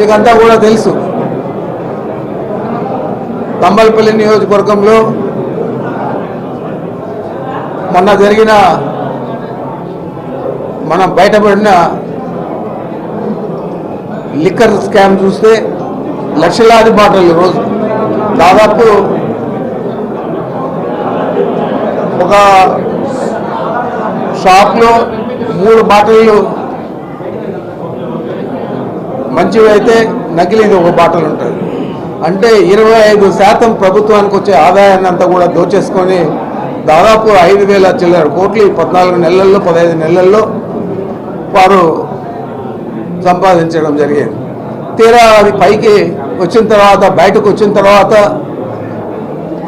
మీకంతా కూడా తెలుసు. తంబలపల్లి నియోజకవర్గంలో మొన్న జరిగిన మనం బయటపడిన లిక్కర్ స్కామ్ చూస్తే లక్షలాది బాటలు రోజు. దాదాపు ఒక షాప్లో మూడు బాటలు మంచివి అయితే నకిలీది ఒక బాటలు ఉంటుంది. అంటే ఇరవై ఐదు శాతం ప్రభుత్వానికి వచ్చే ఆదాయాన్ని అంతా కూడా దోచేసుకొని దాదాపు ఐదు వేల చిల్లర కోట్లు పద్నాలుగు నెలల్లో పదహైదు నెలల్లో వారు సంపాదించడం జరిగింది. తీరా అది పైకి వచ్చిన తర్వాత బయటకు వచ్చిన తర్వాత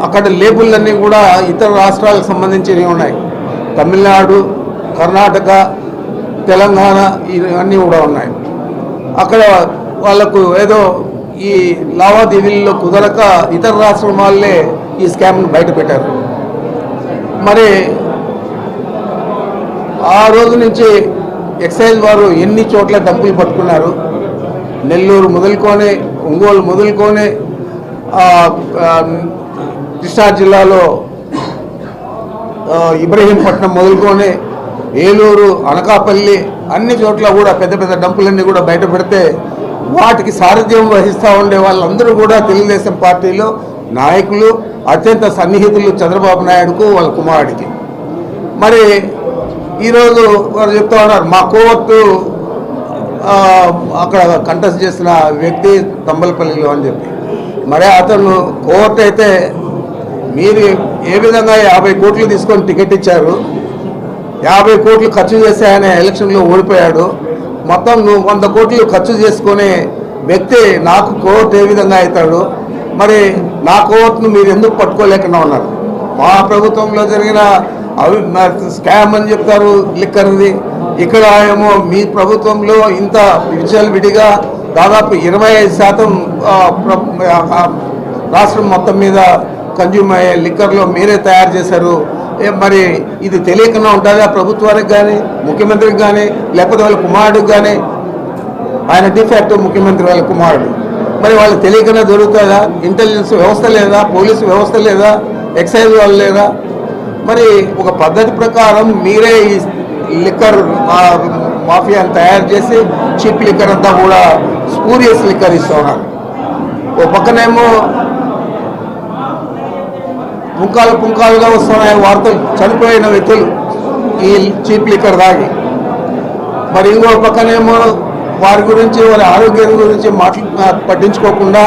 అక్కడ లేబుల్లన్నీ కూడా ఇతర రాష్ట్రాలకు సంబంధించినవి ఉన్నాయి. తమిళనాడు కర్ణాటక తెలంగాణ ఇవన్నీ కూడా ఉన్నాయి. అక్కడ వాళ్ళకు ఏదో ఈ లావాదేవీల్లో కుదరక ఇతర రాష్ట్రం వాళ్ళే ఈ స్కామ్ను బయట పెట్టారు. మరి ఆ రోజు నుంచి ఎక్సైజ్ వారు ఎన్ని చోట్ల డబ్బులు పట్టుకున్నారు? నెల్లూరు మొదలుకొని ఒంగోలు మొదలుకొని కృష్ణా జిల్లాలో ఇబ్రహీంపట్నం మొదలుకొని ఏలూరు అనకాపల్లి అన్ని చోట్ల కూడా పెద్ద పెద్ద డంపులన్నీ కూడా బయట పెడితే వాటికి సారథ్యం వహిస్తూ ఉండే వాళ్ళందరూ కూడా తెలుగుదేశం పార్టీలో నాయకులు అత్యంత సన్నిహితులు చంద్రబాబు నాయుడుకు వాళ్ళ కుమారుడికి. మరి ఈరోజు వారు చెప్తా ఉన్నారు మా కోర్టు అక్కడ కంటెస్ట్ చేసిన వ్యక్తి తంబలపల్లిలో అని చెప్పి. మరి అతను కోర్టు అయితే మీరు ఏ విధంగా యాభై కోట్లు తీసుకొని టికెట్ ఇచ్చారు? యాభై కోట్లు ఖర్చు చేసి ఆయన ఎలక్షన్లో ఓడిపోయాడు. మొత్తం నువ్వు వంద కోట్లు ఖర్చు చేసుకునే వ్యక్తి నాకు కోర్టు ఏ విధంగా అవుతాడు? మరి నా కోర్టును మీరు ఎందుకు పట్టుకోలేకుండా ఉన్నారు? మా ప్రభుత్వంలో జరిగిన అవి స్కామ్ అని చెప్తారు లిక్కర్ది. ఇక్కడ ఏమో మీ ప్రభుత్వంలో ఇంత విజయాలు విడిగా దాదాపు ఇరవై ఐదు శాతం రాష్ట్రం మొత్తం మీద కన్జ్యూమ్ అయ్యే లిక్కర్లో మీరే తయారు చేశారు. మరి ఇది తెలియకుండా ఉంటుందా ప్రభుత్వానికి కానీ ముఖ్యమంత్రికి కానీ లేకపోతే వాళ్ళ కుమారుడికి కానీ ఆయన డిఫాక్ట్ ముఖ్యమంత్రి వాళ్ళ కుమారుడు. మరి వాళ్ళు తెలియకుండా దొరుకుతుందా? ఇంటెలిజెన్స్ వ్యవస్థ లేదా? పోలీసు వ్యవస్థ లేదా? ఎక్సైజ్ వాళ్ళు లేదా? మరి ఒక పద్ధతి ప్రకారం మీరే ఈ లిక్కర్ మా- మాఫియాని తయారు చేసి చీప్ లిక్కర్ అంతా కూడా స్పూరియస్ లిక్కర్ ఇస్తూ ఉన్నారు ఓ పక్కనేమో పుంకాలు పుంకాలుగా వస్తున్నాయి వార్తలు చనిపోయిన వ్యక్తులు ఈ చీప్ లిక్కర్ దాగి మరి ఇంకో పక్కనేమో వారి గురించి వారి ఆరోగ్యం గురించి మాట్లా పట్టించుకోకుండా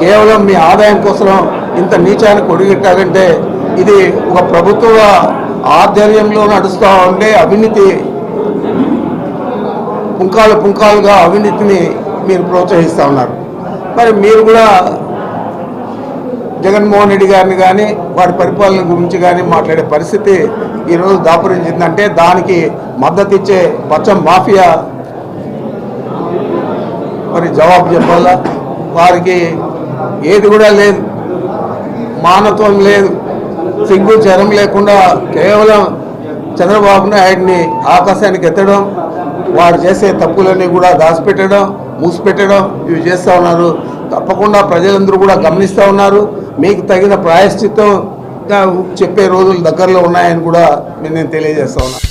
కేవలం మీ ఆదాయం కోసం ఇంత నీచాన్ని ఒడిగట్టాలంటే ఇది ఒక ప్రభుత్వ ఆధ్వర్యంలో నడుస్తూ ఉండే అవినీతి. పుంకాలు పుంకాలుగా అవినీతిని మీరు ప్రోత్సహిస్తూ ఉన్నారు. మరి మీరు కూడా జగన్మోహన్ రెడ్డి గారిని కానీ వారి పరిపాలన గురించి కానీ మాట్లాడే పరిస్థితి ఈరోజు దాపురించిందంటే దానికి మద్దతు ఇచ్చే పచ్చం మాఫియా మరి జవాబు చెప్పాలా? వారికి ఏది కూడా లేదు. మానత్వం లేదు. సిగ్గు జ్వరం లేకుండా కేవలం చంద్రబాబు నాయుడిని ఆకాశానికి ఎత్తడం వారు చేసే తప్పులన్నీ కూడా దాచిపెట్టడం మూసిపెట్టడం ఇవి చేస్తూ ఉన్నారు. తప్పకుండా ప్రజలందరూ కూడా గమనిస్తూ ఉన్నారు. మీకు తగిన ప్రాయశ్చిత్తం చెప్పే రోజులు దగ్గరలో ఉన్నాయని కూడా నేను తెలియజేస్తా ఉన్నాను